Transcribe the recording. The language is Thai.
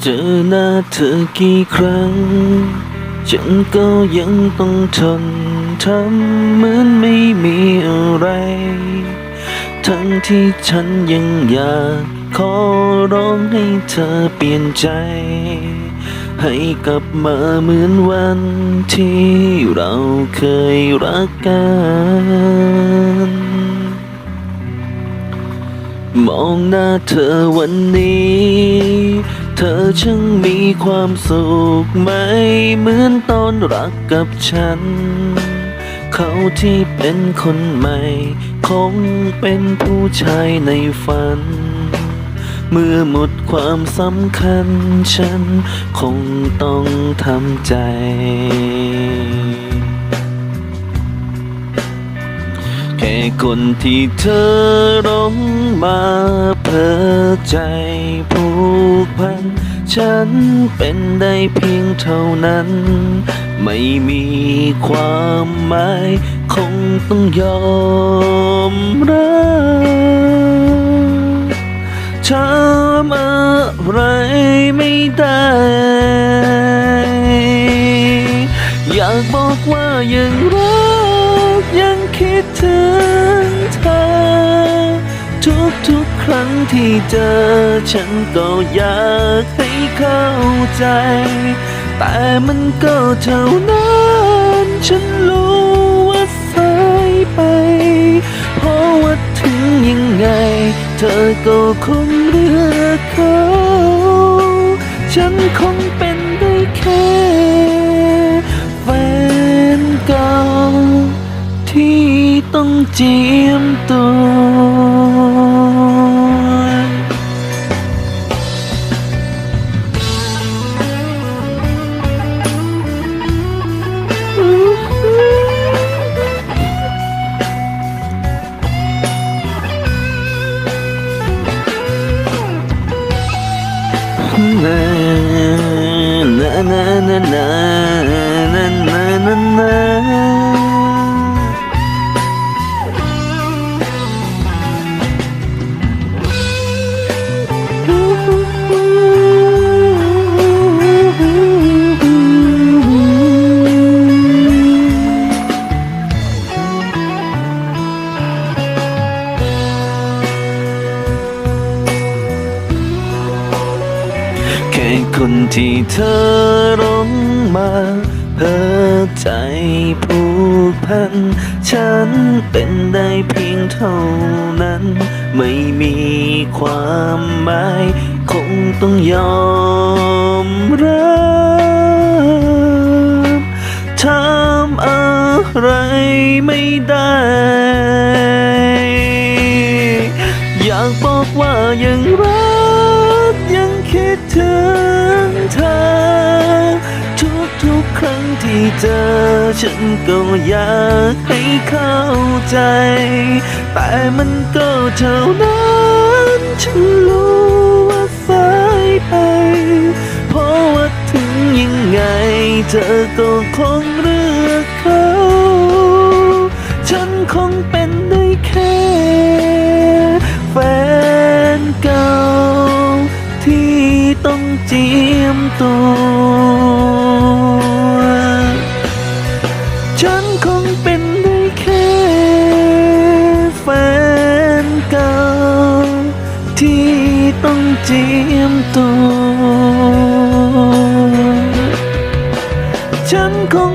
เจอหน้าเธอกี่ครั้ง ฉันก็ยังต้องทนทำเหมือนไม่มีอะไร ทั้งที่ฉันยังอยากขอร้องให้เธอเปลี่ยนใจ ให้กลับมาเหมือนวันที่เราเคยรักกัน มองหน้าเธอวันนี้ เธอช่างมีความสุขไหมเหมือนตอนรักกับฉัน เขาที่เป็นคนใหม่ คงเป็นผู้ชายในฝัน เมื่อหมดความสำคัญฉัน คงต้องทำใจ แค่คนที่เธอร้องมาเพ้อใจผูกพัน ฉันเป็นได้เพียงเท่านั้น ไม่มีความหมาย คงต้องยอมรับทำอะไรไม่ได้ อยากบอกว่ายังรัก ยังคิดถึงเธอ ทุกทุกครั้งที่เจอ ฉันก็อยากให้เข้าใจ แต่มันก็เท่านั้นฉันรู้ว่าสายไป เพราะว่าถึงยังไง เธอก็คงเลือกเขา ฉันคงเป็น ต้องเจียมตัว na na na na na na na na na คนที่เธอร้องมาเพ้อใจผูกพัน ฉันเป็นได้เพียงเท่านั้น ไม่มีความหมาย คงต้องยอมรับทำอะไรไม่ได้ อยากบอกว่ายังรัก เจอ ฉันก็อยากให้เข้าใจ แต่มันก็เท่านั้นฉันรู้ว่าสายไป เพราะว่าถึงยังไง เธอก็คงเลือกเขา ฉันคงเป็นได้แค่แฟนเก่า ที่ต้องเจียมตัว chẳng có